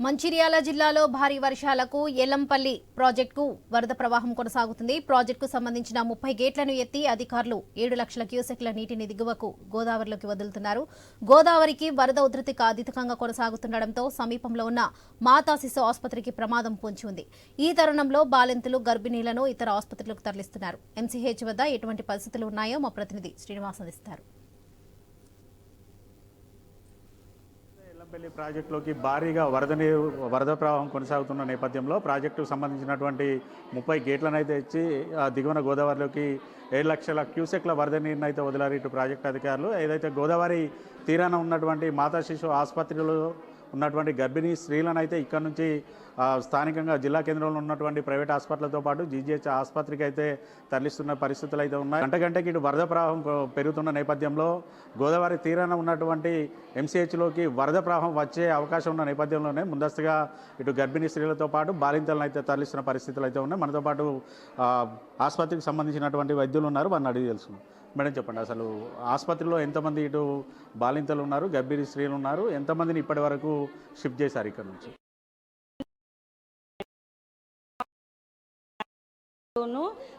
మంచిర్యాల జిల్లాలో భారీ వర్షాలకు ఎల్లంపల్లి ప్రాజెక్టుకు వరద ప్రవాహం కొనసాగుతుంది. ప్రాజెక్టుకు సంబంధించిన ముప్పై గేట్లను ఎత్తి అధికారులు ఏడు లక్షల క్యూసెక్ల నీటిని దిగువకు గోదావరిలోకి వదులుతున్నారు. గోదావరికి వరద ఉధృతి అధికంగా కొనసాగుతుండటంతో సమీపంలో ఉన్న మాతా శిశు ఆసుపత్రికి ప్రమాదం పొంచి ఉంది. ఈ తరుణంలో బాలింతలు గర్భిణీలను ఇతర ఆసుపత్రులకు తరలిస్తున్నారు. ఎంసీహెచ్ వద్ద ఎటువంటి పరిస్థితులు ఉన్నాయో మా ప్రతినిధి శ్రీనివాస్ అందిస్తారు. ఎల్లంపల్లి ప్రాజెక్టులోకి భారీగా వరద నీరు వరద ప్రవాహం కొనసాగుతున్న నేపథ్యంలో ప్రాజెక్టుకు సంబంధించినటువంటి ముప్పై గేట్లను అయితే ఇచ్చి ఆ దిగువన గోదావరిలోకి ఏడు లక్షల క్యూసెక్ల వరద నీరుని అయితే వదిలారు ఇటు ప్రాజెక్టు అధికారులు. ఏదైతే గోదావరి తీరాన ఉన్నటువంటి మాతా శిశు ఆసుపత్రిలో ఉన్నటువంటి గర్భిణీ స్త్రీలను అయితే ఇక్కడ నుంచి స్థానికంగా జిల్లా కేంద్రంలో ఉన్నటువంటి ప్రైవేట్ హాస్పిటల్తో పాటు జీజీహెచ్ ఆసుపత్రికి అయితే తరలిస్తున్న పరిస్థితులు అయితే ఉన్నాయి. గంట గంటకి ఇటు వరద ప్రవాహం పెరుగుతున్న నేపథ్యంలో గోదావరి తీరాన ఉన్నటువంటి ఎంసీహెచ్లోకి వరద ప్రవాహం వచ్చే అవకాశం ఉన్న నేపథ్యంలోనే ముందస్తుగా ఇటు గర్భిణీ స్త్రీలతో పాటు బాలింతలను అయితే తరలిస్తున్న పరిస్థితులు అయితే ఉన్నాయి. మనతో పాటు ఆసుపత్రికి సంబంధించినటువంటి వైద్యులు ఉన్నారు. వారిని అడిగి తెలుసుకున్నాం మేడం చెప్పండి అసలు ఆసుపత్రిలో ఎంతమంది ఇటు బాలింతలు ఉన్నారు గర్భిణీ స్త్రీలు ఉన్నారు ఎంతమందిని ఇప్పటి వరకు షిఫ్ట్ చేశారు ఇక్కడ నుంచి?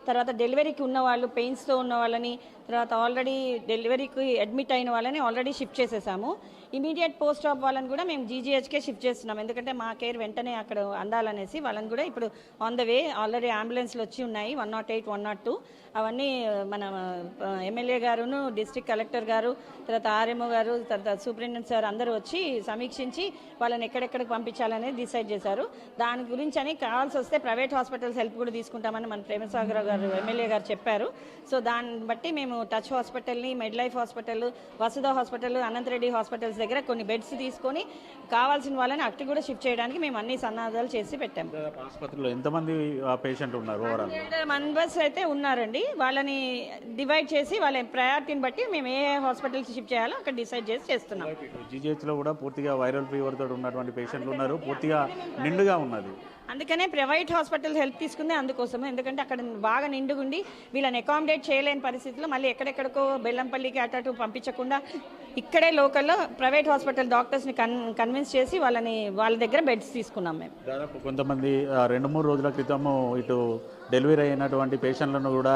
తర్వాత డెలివరీకి ఉన్న వాళ్ళు పెయిన్స్తో ఉన్న వాళ్ళని తర్వాత ఆల్రెడీ డెలివరీకి అడ్మిట్ అయిన వాళ్ళని ఆల్రెడీ షిఫ్ట్ చేసేసాము. ఇమీడియట్ పోస్ట్ ఆఫ్ వాళ్ళని కూడా మేము జీజీహెచ్కే షిఫ్ట్ చేస్తున్నాం. ఎందుకంటే మా కేర్ వెంటనే అక్కడ అందాలనేసి వాళ్ళని కూడా ఇప్పుడు ఆన్ ద వే ఆల్రెడీ అంబులెన్స్లు వచ్చి ఉన్నాయి one nought eight one nought two అవన్నీ మన ఎమ్మెల్యే గారును డిస్ట్రిక్ట్ కలెక్టర్ గారు తర్వాత ఆర్ఎంఓ గారు తర్వాత సూపరింటెండెంట్ సార్ అందరూ వచ్చి సమీక్షించి వాళ్ళని ఎక్కడెక్కడికి పంపించాలనేది డిసైడ్ చేశారు. దాని గురించి అని కావాల్సి వస్తే ప్రైవేట్ హాస్పిటల్స్ హెల్ప్ కూడా తీసుకుంటామని మన ప్రేమసాగర్ గారు ఎమ్మెల్యే గారు చెప్పారు. సో దాన్ని బట్టి మేము టచ్ హాస్పిటల్ని Med Life hospital Vasudha hospital Ananta Reddy hospitals దగ్గర కొన్ని బెడ్స్ తీసుకొని కావాల్సిన వాళ్ళని అటు కూడా షిఫ్ట్ చేయడానికి మేము అన్ని సన్నాహాలు చేసి పెట్టాము ఆసుపత్రిలో ఎంతమంది పేషెంట్ ఉన్నారు మెంబర్స్ అయితే ఉన్నారండి. వాళ్ళని డివైడ్ చేసి వాళ్ళ ప్రయారిటీని బట్టి మేము ఏ హాస్పిటల్కి షిఫ్ట్ చేయాలో అక్కడ డిసైడ్ చేసి చేస్తున్నాం. జీజీహెచ్లో కూడా పూర్తిగా వైరల్ ఫీవర్ తోటి ఉన్నటువంటి పేషెంట్లు ఉన్నారు. పూర్తిగా నిండుగా ఉన్నది. అందుకనే ప్రైవేట్ హాస్పిటల్ హెల్ప్ తీసుకుంది అందుకోసమే. ఎందుకంటే అక్కడ బాగా నిండుగుండి వీళ్ళని అకామిడేట్ చేయలేని పరిస్థితిలో మళ్ళీ ఎక్కడెక్కడికో బెల్లంపల్లికి అటు అటు పంపించకుండా ఇక్కడే లోకల్లో ప్రైవేట్ హాస్పిటల్ డాక్టర్స్ని కన్ కన్విన్స్ చేసి వాళ్ళని వాళ్ళ దగ్గర బెడ్స్ తీసుకున్నాం మేము. దాదాపు కొంతమంది రెండు మూడు రోజుల క్రితము ఇటు డెలివరీ అయినటువంటి పేషెంట్లను కూడా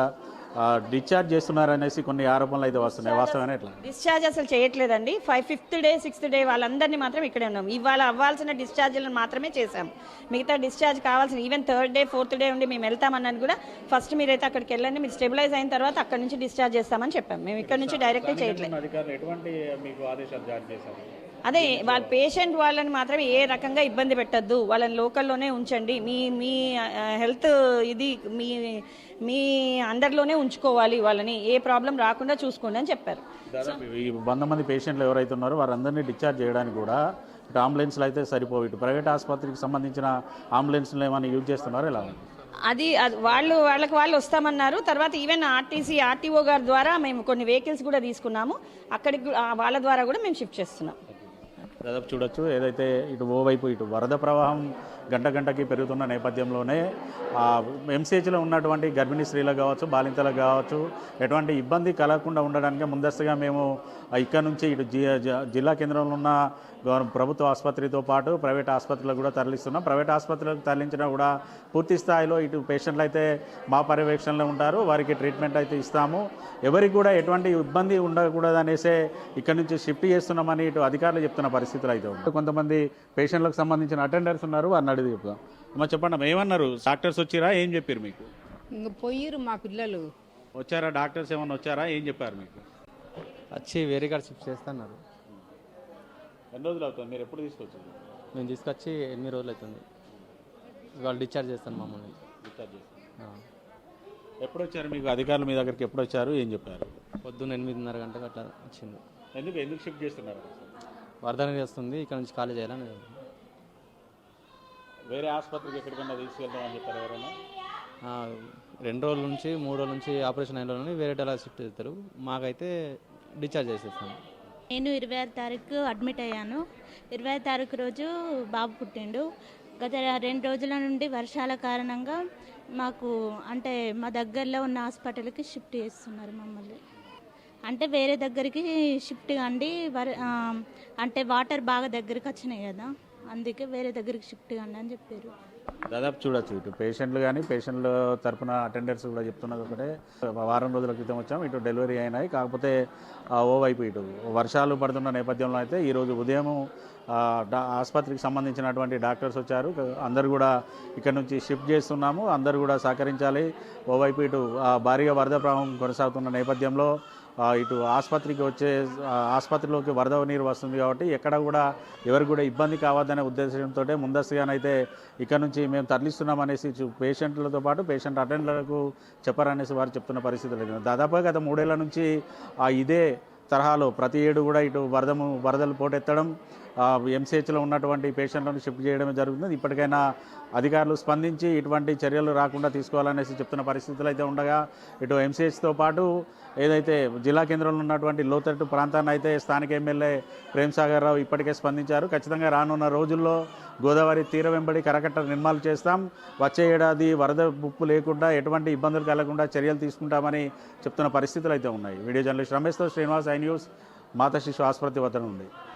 డిశ్చార్జ్ చేస్తున్నారనేసి కొన్ని ఆరోపణలు అయితే వస్తున్నాయి. వాస్తవమే ఎట్లా? డిశ్చార్జ్ అసలు చేయట్లేదండి. Five fifth day sixth day వాళ్ళందరినీ మాత్రం ఇక్కడే ఉన్నాం. ఇవాళ అవ్వాల్సిన డిశ్చార్జ్లను మాత్రమే చేశాం. మిగతా డిశ్చార్జ్ కావాల్సిన even third day fourth day ఉండి మేము వెళ్తామన్నది కూడా ఫస్ట్ మీరైతే అక్కడికి వెళ్ళండి. మీరు స్టెబిలైజ్ అయిన తర్వాత అక్కడ నుంచి డిశ్చార్జ్ చేస్తామని చెప్పాం. మేము ఇక్కడ నుంచి డైరెక్ట్గా చేయట్లేదు. అధికారులు ఎటువంటి మీకు ఆదేశాలు జారీ చేశారు? అదే వాళ్ళ పేషెంట్ వాళ్ళని మాత్రం ఏ రకంగా ఇబ్బంది పెట్టద్దు. వాళ్ళని లోకల్లోనే ఉంచండి. మీ మీ హెల్త్ ఇది మీ మీ అండర్లోనే ఉంచుకోవాలి వాళ్ళని. ఏ ప్రాబ్లం రాకుండా చూసుకోండి అని చెప్పారు. ఈ వంద మంది పేషెంట్లు ఎవరైతే ఉన్నారో వారందరినీ డిశ్చార్జ్ చేయడానికి కూడా ఇటు అంబులెన్స్లు అయితే సరిపోవు. ఇటు ప్రైవేట్ ఆసుపత్రికి సంబంధించిన అంబులెన్స్లు ఏమైనా యూజ్ చేస్తున్నారో? ఎలా? అది అది వాళ్ళు వాళ్ళకి వాళ్ళు వస్తామన్నారు. తర్వాత ఈవెన్ ఆర్టీసీ ఆర్టీఓ గారి ద్వారా మేము కొన్ని వెహికల్స్ కూడా తీసుకున్నాము. అక్కడికి వాళ్ళ ద్వారా కూడా మేము షిఫ్ట్ చేస్తున్నాం. దాదాపు చూడొచ్చు. ఏదైతే ఇటు ఓవైపు ఇటు వరద ప్రవాహం గంట గంటకి పెరుగుతున్న నేపథ్యంలోనే ఎంసీహెచ్లో ఉన్నటువంటి గర్భిణీ స్త్రీలకు కావచ్చు బాలింతలకు కావచ్చు ఎటువంటి ఇబ్బంది కలగకుండా ఉండడానికి ముందస్తుగా మేము ఇక్కడ నుంచి ఇటు జి జిల్లా కేంద్రంలో ఉన్న ప్రభుత్వ ఆసుపత్రితో పాటు ప్రైవేట్ ఆసుపత్రులకు కూడా తరలిస్తున్నాం. ప్రైవేట్ ఆసుపత్రులకు తరలించినా కూడా పూర్తి స్థాయిలో ఇటు పేషెంట్లు అయితే మా పర్యవేక్షణలో ఉంటారు. వారికి ట్రీట్మెంట్ అయితే ఇస్తాము. ఎవరికి కూడా ఎటువంటి ఇబ్బంది ఉండకూడదనేసే ఇక్కడ నుంచి షిఫ్ట్ చేస్తున్నామని ఇటు అధికారులు చెప్తున్న పరిస్థితి. పరిస్థితులు అయితే ఉన్నాయి. కొంతమంది పేషెంట్లకు సంబంధించిన అటెండర్స్ ఉన్నారు వారిని అడిగి చెప్తాం అమ్మ చెప్పండి అమ్మ, ఏమన్నారు? డాక్టర్స్ వచ్చిరా? ఏం చెప్పారు మీకు? ఇంక పోయిరు మా పిల్లలు. వచ్చారా? డాక్టర్స్ ఏమన్నా వచ్చారా? ఏం చెప్పారు మీకు? వచ్చి వేరే కాడ షిఫ్ట్ చేస్తున్నారు. ఎన్ని రోజులు అవుతుంది? మీరు ఎప్పుడు తీసుకొచ్చారు? మేము తీసుకొచ్చి ఎనిమిది రోజులు అవుతుంది? వాళ్ళు డిశ్చార్జ్ చేస్తాను మమ్మల్ని. డిశ్చార్జ్ చేసి ఆ. ఎప్పుడు వచ్చారు మీకు? అధికారులు మీ దగ్గరికి ఎప్పుడు వచ్చారు ఏం చెప్పారు? పొద్దున్న ఎనిమిదిన్నర గంటకు అట్లా వచ్చింది. ఎందుకు? ఎందుకు షిఫ్ట్ చేస్తున్నారు? వరద నీరు వస్తుంది ఇక్కడ నుంచి ఖాళీ చేయాలని వేరే ఆసుపత్రికి ఎక్కడికైనా తీసుకెళ్తామని చెప్పారు ఎవరైనా? ఆ, రెండు రోజుల నుంచి మూడు రోజుల నుంచి ఆపరేషన్ అయిన రోజులని వేరే అలా షిఫ్ట్ చేస్తారు. మాకైతే డిశ్చార్జ్ చేసేస్తాం. నేను ఇరవై ఆరు తారీఖు అడ్మిట్ అయ్యాను. ఇరవై ఆరు తారీఖు రోజు బాబు పుట్టిండు. గత రెండు రోజుల నుండి వర్షాల కారణంగా మాకు అంటే మా దగ్గరలో ఉన్న హాస్పిటల్కి షిఫ్ట్ చేస్తున్నారు మమ్మల్ని. అంటే వేరే దగ్గరికి షిఫ్ట్ అండి అంటే వాటర్ బాగా దగ్గరికి వచ్చినాయి కదా అందుకే వేరే దగ్గరికి షిఫ్ట్ కండి అని చెప్పారు. దాదాపు చూడొచ్చు ఇటు పేషెంట్లు కానీ పేషెంట్ల తరపున అటెండర్స్ కూడా చెప్తున్నది ఒకటే. వారం రోజుల క్రితం వచ్చాం ఇటు డెలివరీ అయినాయి. కాకపోతే ఓవైపు ఇటు వర్షాలు పడుతున్న నేపథ్యంలో అయితే ఈరోజు ఉదయం డా ఆసుపత్రికి సంబంధించినటువంటి డాక్టర్స్ వచ్చారు. అందరు కూడా ఇక్కడ నుంచి షిఫ్ట్ చేస్తున్నాము. అందరూ కూడా సహకరించాలి. ఓవైపు ఇటు భారీగా వరద ప్రభావం కొనసాగుతున్న నేపథ్యంలో ఇటు ఆసుపత్రికి వచ్చే ఆసుపత్రిలోకి వరద నీరు వస్తుంది కాబట్టి ఎక్కడ కూడా ఎవరు కూడా ఇబ్బంది కావద్దనే ఉద్దేశంతో ముందస్తుగానైతే ఇక్కడ నుంచి మేము తరలిస్తున్నాం అనేసి చూ- పేషెంట్లతో పాటు పేషెంట్ అటెండర్లకు చెప్పారనేసి వారు చెప్తున్న పరిస్థితి లేదు దాదాపుగా గత మూడేళ్ళ నుంచి ఇదే తరహాలో ప్రతి ఏడు కూడా ఇటు వరదము వరదలు పోటెత్తడం ఎంసీహెచ్లో ఉన్నటువంటి పేషెంట్లను షిఫ్ట్ చేయడం జరుగుతుంది. ఇప్పటికైనా అధికారులు స్పందించి ఇటువంటి చర్యలు రాకుండా తీసుకోవాలనేసి చెప్తున్న పరిస్థితులు అయితే ఉండగా ఇటు ఎంసీహెచ్తో పాటు ఏదైతే జిల్లా కేంద్రంలో ఉన్నటువంటి లోతట్టు ప్రాంతాన్ని అయితే స్థానిక ఎమ్మెల్యే ప్రేమ్ సాగర్ రావు ఇప్పటికే స్పందించారు. ఖచ్చితంగా రానున్న రోజుల్లో గోదావరి తీర వెంబడి కరకట్ట నిర్మాణాలు చేస్తాం. వచ్చే ఏడాది వరద ముప్పు లేకుండా ఎటువంటి ఇబ్బందులు కలగకుండా చర్యలు తీసుకుంటామని చెప్తున్న పరిస్థితులు అయితే ఉన్నాయి. వీడియో జర్నలిస్ట్ రమేష్తో శ్రీనివాస్ ఐ న్యూస్ మాతా శిశు ఆసుపత్రి వద్ద నుండి.